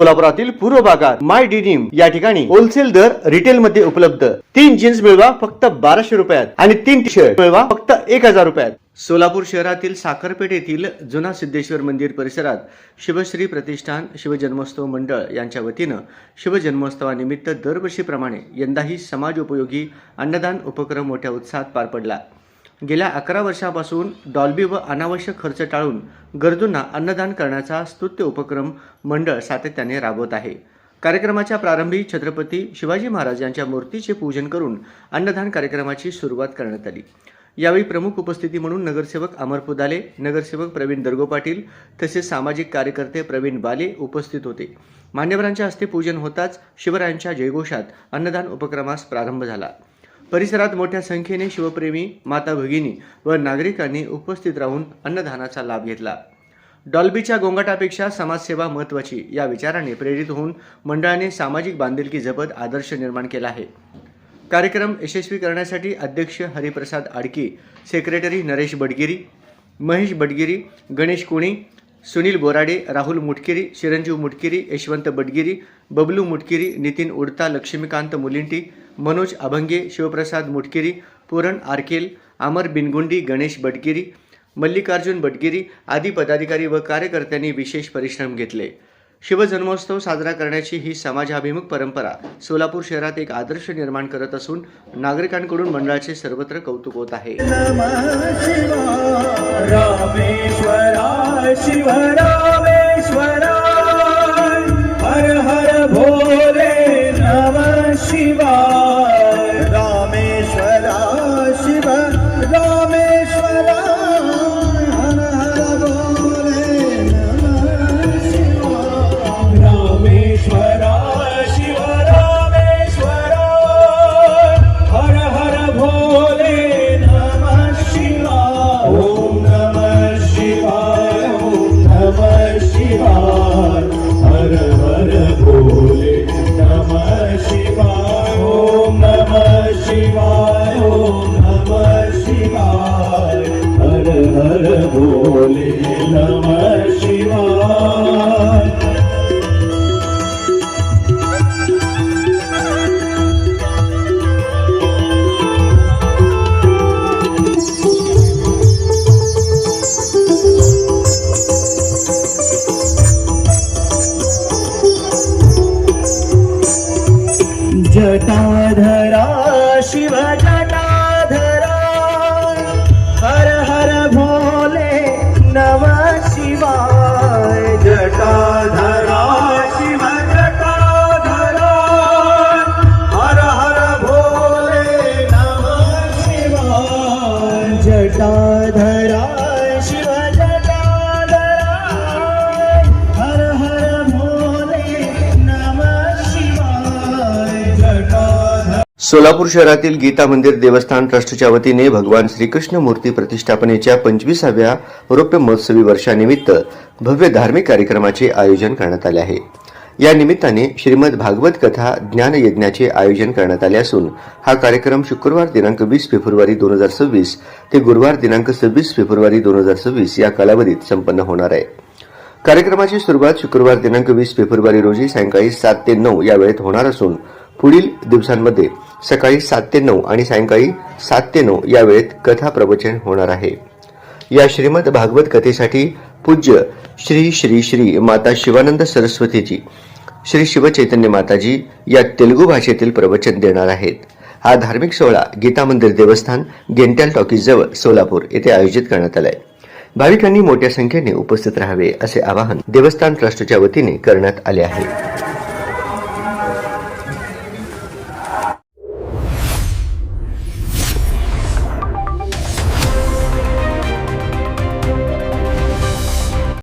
कोल्हापुरातील पूर्व भागात माय डिनिम या ठिकाणी होलसेल दर रिटेल मध्ये उपलब्ध. तीन जीन्स मिळवा फक्त बाराशे रुपयात आणि तीन टी शर्ट मिळवा फक्त एक हजार रुपयात. सोलापूर शहरातील साखरपेठ येथील जुना सिद्धेश्वर मंदिर परिसरात शिवश्री प्रतिष्ठान शिवजन्मोत्सव मंडळ यांच्या वतीनं शिवजन्मोत्सवानिमित्त दरवर्षीप्रमाणे यंदाही समाज उपयोगी अन्नदान उपक्रम मोठ्या उत्साहात पार पडला. गेल्या अकरा वर्षापासून डॉल्बी व अनावश्यक खर्च टाळून गरजूंना अन्नदान करण्याचा स्तुत्य उपक्रम मंडळ सातत्याने राबवत आहे. कार्यक्रमाच्या प्रारंभी छत्रपती शिवाजी महाराज यांच्या मूर्तीचे पूजन करून अन्नदान कार्यक्रमाची सुरुवात करण्यात आली. यावेळी प्रमुख उपस्थिती म्हणून नगरसेवक अमर पुदाले नगरसेवक प्रवीण दर्गो पाटील तसेच सामाजिक कार्यकर्ते प्रवीण बाले उपस्थित होते. मान्यवरांच्या हस्ते पूजन होताच शिवरायांच्या जयघोषात अन्नदान उपक्रमास प्रारंभ झाला. परिसरात मोठ्या संख्येने शिवप्रेमी माता भगिनी व नागरिकांनी उपस्थित राहून अन्नदानाचा लाभ घेतला. डॉल्बीच्या गोंगाटापेक्षा समाजसेवा महत्त्वाची या विचाराने प्रेरित होऊन मंडळाने सामाजिक बांधिलकी जपत आदर्श निर्माण केला आहे. कार्यक्रम यशस्वी करण्यासाठी अध्यक्ष हरिप्रसाद आडकी सेक्रेटरी नरेश बडगिरी महेश बडगिरी गणेश कुणी सुनील बोराडे राहुल मुटकिरी चिरंजीव मुटकिरी यशवंत बडगिरी बबलू मुटकिरी नितीन उडता लक्ष्मीकांत मुलिंटी मनोज अभंगे शिवप्रसाद मुटकिरी पूरण आरकेल अमर बिनगुंडी गणेश बडगिरी मल्लिकार्जुन बडगिरी आदी पदाधिकारी व कार्यकर्त्यांनी विशेष परिश्रम घेतले. शिवजन्मोत्सव साजरा करण्याची ही समाजाभिमुख परंपरा सोलापूर शहरात एक आदर्श निर्माण करत असून नागरिकांकडून मंडळाचे सर्वत्र कौतुक होत आहे. रामेश्वरा. भोले नम शिवाय जटाधरा शिव सोलापूर शहरातील गीता मंदिर देवस्थान ट्रस्टच्या वतीने भगवान श्रीकृष्ण मूर्ती प्रतिष्ठापनेच्या पंचवीसाव्या रौप्य महोत्सवी वर्षानिमित्त भव्य धार्मिक कार्यक्रमाचे आयोजन करण्यात आले आहे. या निमित्ताने श्रीमद भागवत कथा ज्ञान यज्ञाचे आयोजन करण्यात आले असून हा कार्यक्रम शुक्रवार दिनांक वीस फेब्रुवारी दोन हजार सव्वीस ते गुरुवार दिनांक सव्वीस फेब्रुवारी दोन हजार सव्वीस या कालावधीत संपन्न होणार आहे. कार्यक्रमाची सुरुवात शुक्रवार दिनांक वीस फेब्रुवारी रोजी सायंकाळी सात ते नऊ या वेळेत होणार असून पुढील दिवसांमध्ये सकाळी सात ते नऊ आणि सायंकाळी सात ते नऊ या वेळेत कथा प्रवचन होणार आहे. या श्रीमद भागवत कथेसाठी पूज्य श्री श्री श्री माता शिवानंद सरस्वतीजी श्री शिवचैतन्य माताजी या तेलुगू भाषेतील प्रवचन देणार आहेत. हा धार्मिक सोहळा गीता मंदिर देवस्थान गेंट्याल टॉकीजजवळ सोलापूर येथे आयोजित करण्यात आलाय. भाविकांनी मोठ्या संख्येने उपस्थित राहावे असे आवाहन देवस्थान ट्रस्टच्या वतीने करण्यात आले आहे.